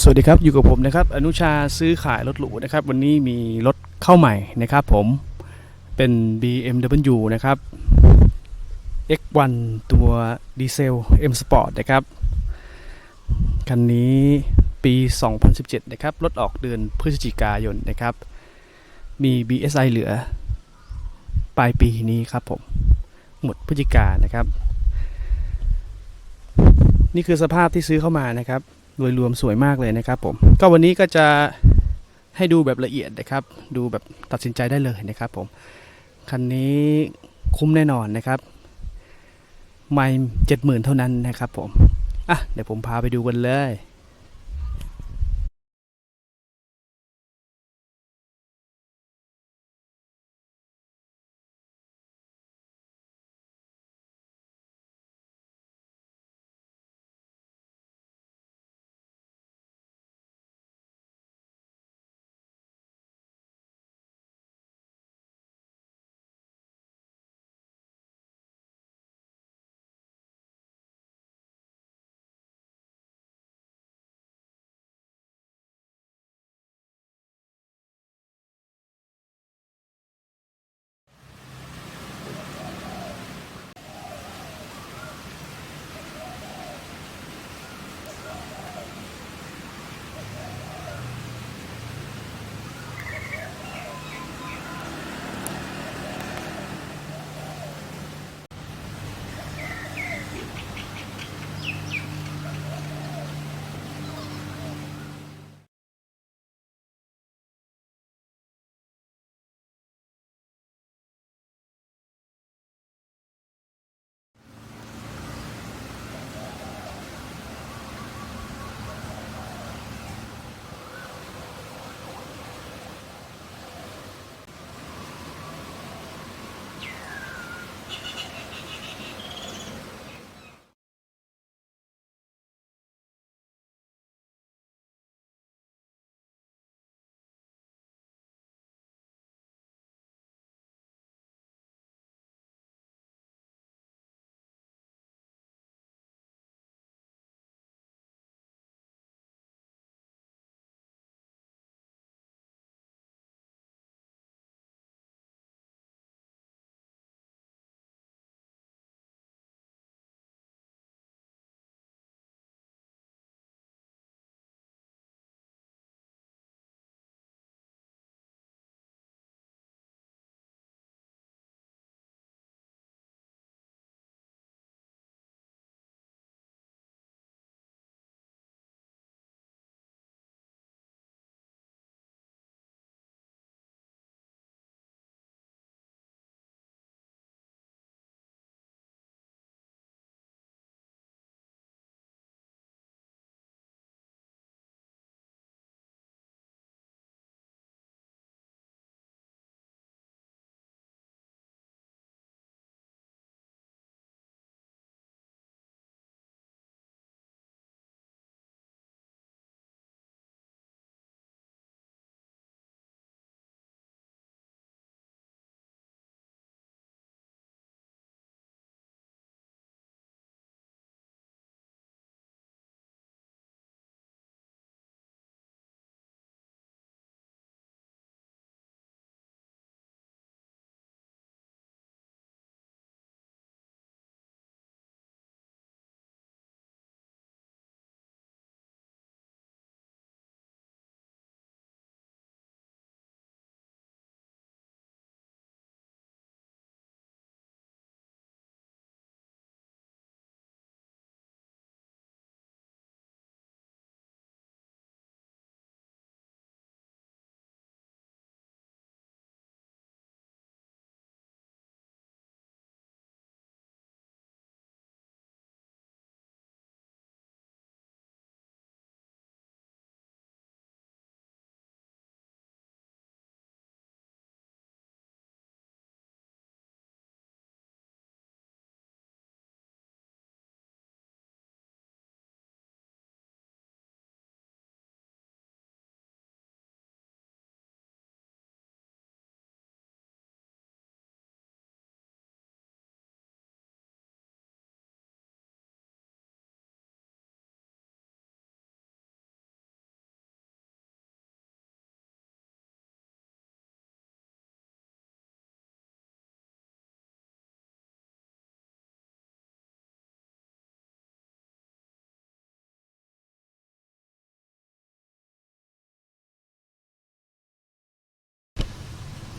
สวัสดีครับ อยู่กับผมนะครับ อนุชาซื้อขายรถหรูนะครับ วันนี้มีรถเข้าใหม่นะครับผมเป็น BMW นะครับ X1 ตัวดีเซล M Sport นะครับ คันนี้ปี 2017 นะครับ รถออกเดือนพฤศจิกายนนะครับ มี BSI เหลือ ปลายปีนี้ครับผม หมดพฤศจิกานะครับ นี่คือสภาพที่ซื้อเข้ามานะครับ โดยรวมสวยมากเลยนะครับผม ก็วันนี้ก็จะให้ดูแบบละเอียดนะครับ ดูแบบตัดสินใจได้เลยนะครับผม คันนี้คุ้มแน่นอนนะครับ ไม่เจ็ดหมื่นเท่านั้นนะครับผม อะ เดี๋ยวผมพาไปดูกันเลย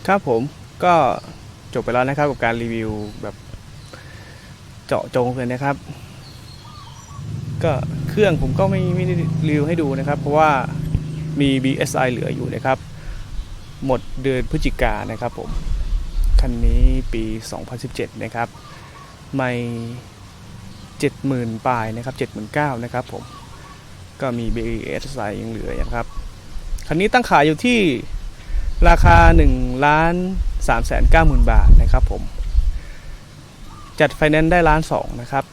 ครับผมก็จบไปแล้วนะครับกับการรีวิวแบบเจาะจงเลยนะครับ ก็เครื่องผมก็ไม่ไม่ได้รีวิวให้ดูนะครับ เพราะว่ามี BSI เหลืออยู่นะครับ หมดเดือนพฤศจิกายนะครับผม คันนี้ปี 2017 นะครับ ไม่ 70,000ปลายนะครับ79,000นะครับผม ก็มี BSI ยังเหลืออยู่ครับ คันนี้ตั้งขายอยู่ที่ ราคา1ล้าน3แสน9หมื่นบาทนะครับผม จัดไฟแนนซ์ได้ล้านสองนะครับ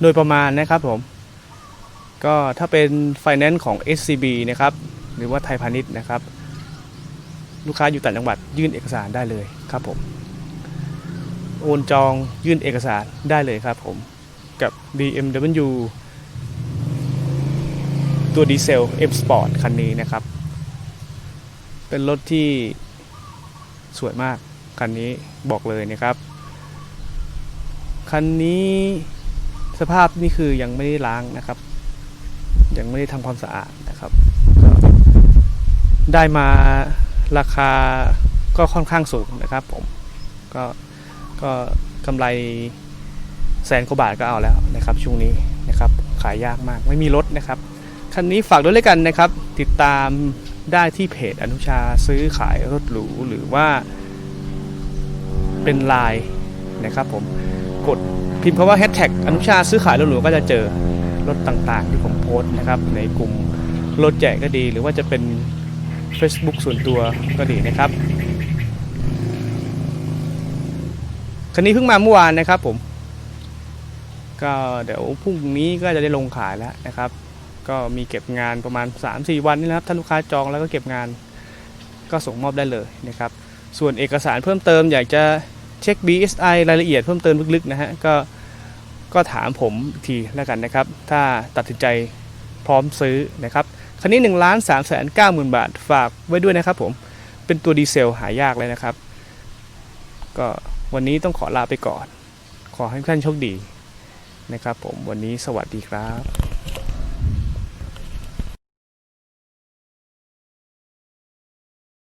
โดยประมาณนะครับผม ก็ถ้าเป็นไฟแนนซ์ของ SCB นะครับ หรือว่าไทยพาณิชย์นะครับ ลูกค้าอยู่ต่างจังหวัดยื่นเอกสารได้เลยครับผม โอนจองยื่นเอกสารได้เลยครับผม กับ BMW ตัวดีเซล M Sport คันนี้นะครับ เป็นรถที่สวยมาก คันนี้บอกเลยนะครับ คันนี้สภาพนี่คือยังไม่ได้ล้างนะครับ ยังไม่ได้ทำความสะอาดนะครับ ได้มาราคาก็ค่อนข้างสูงนะครับผม ก็ก็กำไรแสนกว่าบาทก็เอาแล้วนะครับช่วงนี้นะครับขายยากมากไม่มีรถนะครับ คันนี้ฝากด้วยเลยกันนะครับ ติดตาม ได้ที่เพจอนุชาซื้อขายรถหรูหรือว่าเป็นไลน์นะครับผมกดพิมพ์คำว่าแฮชแท็กอนุชาซื้อขายรถหรูก็จะเจอรถต่างๆ ที่ผมโพสต์นะครับ ในกลุ่มรถแจกก็ดี หรือว่าจะเป็น Facebook ส่วนตัวก็ดีนะครับคันนี้เพิ่งมาเมื่อวานนะครับผม ก็เดี๋ยวพรุ่งนี้ก็จะได้ลงขายแล้วนะครับ ก็มีเก็บงานประมาณ 3-4 วันนี่นะครับถ้าลูกค้าจองแล้วก็เก็บงานก็ส่งมอบได้เลยนะครับ ส่วนเอกสารเพิ่มเติมอยากจะเช็ค BSI รายละเอียดเพิ่มเติมลึกๆนะฮะก็ก็ถามผมทีแล้วกันนะครับ ถ้าตัดสินใจพร้อมซื้อนะครับคันนี้1ล้าน3แสน9หมื่นบาทฝากไว้ด้วยนะครับผมเป็นตัวดีเซลหายากเลยนะครับ ก็วันนี้ต้องขอลาไปก่อน ขอให้ท่านโชคดีนะครับผมวันนี้สวัสดีครับ